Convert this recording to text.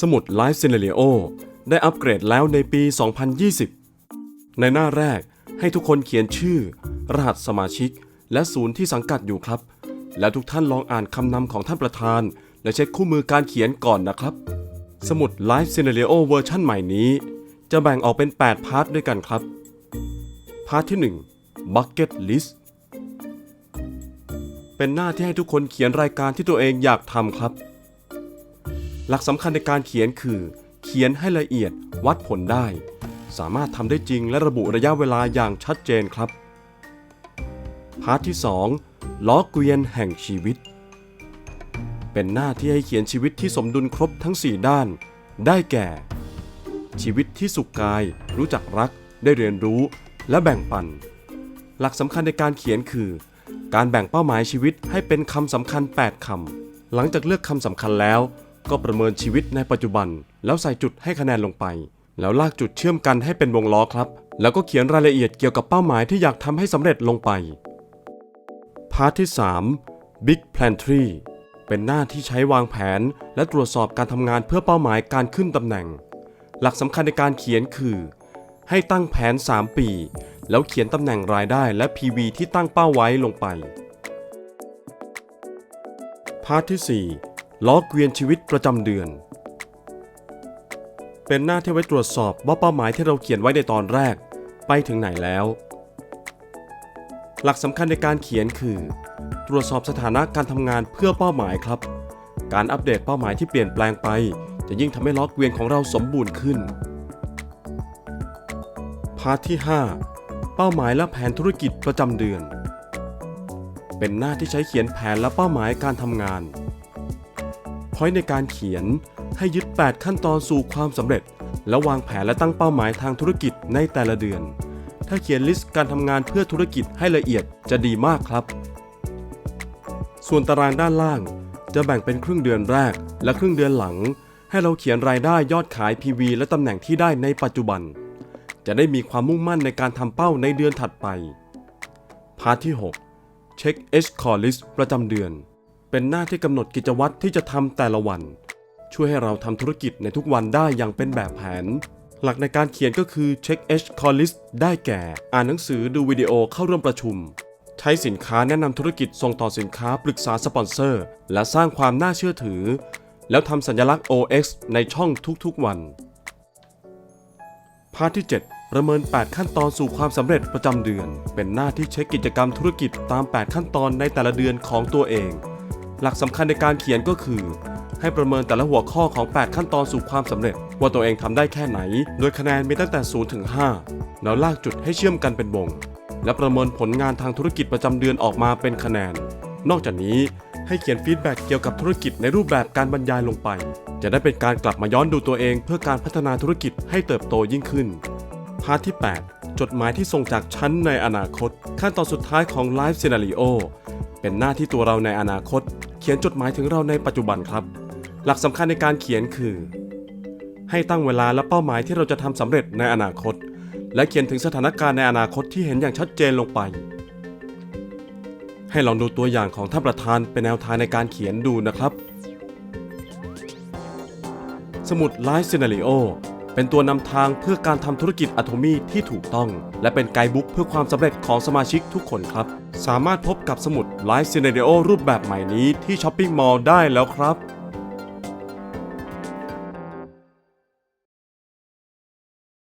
สมุด Live Scenario ได้อัปเกรดแล้วในปี 2020 ในหน้าแรกให้ทุกคนเขียนชื่อ รหัสสมาชิก และศูนย์ที่สังกัดอยู่ครับ แล้วทุกท่านลองอ่านคำนำของท่านประธาน และเช็คคู่มือการเขียนก่อนนะครับ สมุด Live Scenario เวอร์ชันใหม่นี้ จะแบ่งออกเป็น 8 พาร์ทด้วยกันครับ พาร์ทที่ 1 Bucket List เป็นหน้าที่ให้ทุกคนเขียนรายการที่ตัวเองอยากทำครับ หลักสำคัญในการเขียนคือ เขียนให้ละเอียดวัดผลได้ สามารถทำได้จริงและระบุระยะเวลาอย่างชัดเจนครับ พาร์ทที่ 2 ล้อเกวียนแห่งชีวิต เป็นหน้าที่ให้เขียนชีวิตที่สมดุลครบทั้ง 4 ด้าน ได้แก่ ชีวิตที่สุขกาย รู้จักรัก ได้เรียนรู้ และแบ่งปัน หลักสำคัญในการเขียนคือ การแบ่งเป้าหมายชีวิตให้เป็นคำสำคัญ 8คำหลังจากเลือกคำสำคัญแล้ว ก็ประเมินชีวิตในปัจจุบัน แล้วใส่จุดให้คะแนนลงไป แล้วลากจุดเชื่อมกันให้เป็นวงล้อครับ แล้วก็เขียนรายละเอียดเกี่ยวกับเป้าหมายที่อยากทำให้สำเร็จลงไป พาร์ทที่ 3 Big Plan Tree เป็นหน้าที่ใช้วางแผน และตรวจสอบการทำงานเพื่อเป้าหมายการขึ้นตำแหน่ง หลักสำคัญในการเขียนคือ ให้ตั้งแผน 3 ปี แล้วเขียนตำแหน่งรายได้และ PV ที่ตั้งเป้าไว้ลงไปพาร์ทที่ 4 ล้อเกวียนชีวิตประจำเดือน เป็นหน้าที่ไว้ตรวจสอบว่าเป้าหมายที่เราเขียนไว้ในตอนแรก ไปถึงไหนแล้ว หลักสำคัญในการเขียนคือ ตรวจสอบสถานะการทำงานเพื่อเป้าหมายครับ การอัปเดตเป้าหมายที่เปลี่ยนแปลงไป จะยิ่งทำให้ล้อเกวียนของเราสมบูรณ์ขึ้น พาร์ทที่ 5 เป้าหมายและแผนธุรกิจประจำเดือน เป็นหน้าที่ใช้เขียนแผนและเป้าหมายการทำงาน อยในการเขียน ให้ยึด 8 ขั้นตอนสู่ความสำเร็จ แล้วางแผนและตั้งเป้าหมายทางธุรกิจในแต่ละเดือน ถ้าเขียนลิสต์การทำงานเพื่อธุรกิจให้ละเอียดจะดีมากครับ ส่วนตารางด้านล่าง จะแบ่งเป็นครึ่งเดือนแรก และครึ่งเดือนหลัง ให้เราเขียนรายได้ยอดขาย PV และตำแหน่งที่ได้ในปัจจุบัน จะได้มีความมุ่งมั่นในการทำเป้าในเดือนถัดไปพาร์ทที่ 6 เช็ค H Core List ประจำเดือน เป็นหน้าที่กำหนดกิจวัตรที่จะทำแต่ละวัน ช่วยให้เราทำธุรกิจในทุกวันได้อย่างเป็นแบบแผน หลักในการเขียนก็คือเช็ค H Core List ได้แก่ อ่านหนังสือดูวิดีโอเข้าร่วมประชุม ใช้สินค้าแนะนำธุรกิจส่งต่อสินค้าปรึกษาสปอนเซอร์ และสร้างความน่าเชื่อถือ แล้วทำสัญลักษณ์ OX ในช่องทุกๆวันพาร์ทที่ 7 ประเมิน 8 ขั้นตอนสู่ความสำเร็จประจำเดือน เป็นหน้าที่เช็คกิจกรรมธุรกิจตาม 8 ขั้นตอนในแต่ละเดือนของตัวเอง หลักสำคัญในการเขียนก็คือ ให้ประเมินแต่ละหัวข้อของ 8 ขั้นตอนสู่ความสำเร็จ ว่าตัวเองทำได้แค่ไหน โดยคะแนนมีตั้งแต่0ถึง5แล้วลากจุดให้เชื่อมกันเป็นวง และประเมินผลงานทางธุรกิจประจำเดือนออกมาเป็นคะแนน นอกจากนี้ให้เขียนฟีดแบ็กเกี่ยวกับธุรกิจในรูปแบบการบรรยายลงไป จะได้เป็นการกลับมาย้อนดูตัวเองเพื่อการพัฒนาธุรกิจให้เติบโตยิ่งขึ้น พาร์ทที่ 8 จดหมายที่ส่งจากชั้นในอนาคต ขั้นตอนสุดท้ายของ Life Scenario เป็นหน้าที่ตัวเราในอนาคต เขียนจดหมายถึงเราในปัจจุบันครับ หลักสำคัญในการเขียนคือ ให้ตั้งเวลาและเป้าหมายที่เราจะทำสำเร็จในอนาคต และเขียนถึงสถานการณ์ในอนาคตที่เห็นอย่างชัดเจนลงไป ให้ลองดูตัวอย่างของท่านประธานเป็นแนวทางในการเขียนดูนะครับ สมุด Life Scenario เป็นตัวนำทางเพื่อการทำธุรกิจอะโทมี่ที่ถูกต้อง และเป็นไกด์บุ๊กเพื่อความสำเร็จของสมาชิกทุกคนครับ สามารถพบกับสมุดไลฟ์ซีเนเดโอรูปแบบใหม่นี้ที่ช้อปปิ้งมอลล์ได้แล้วครับ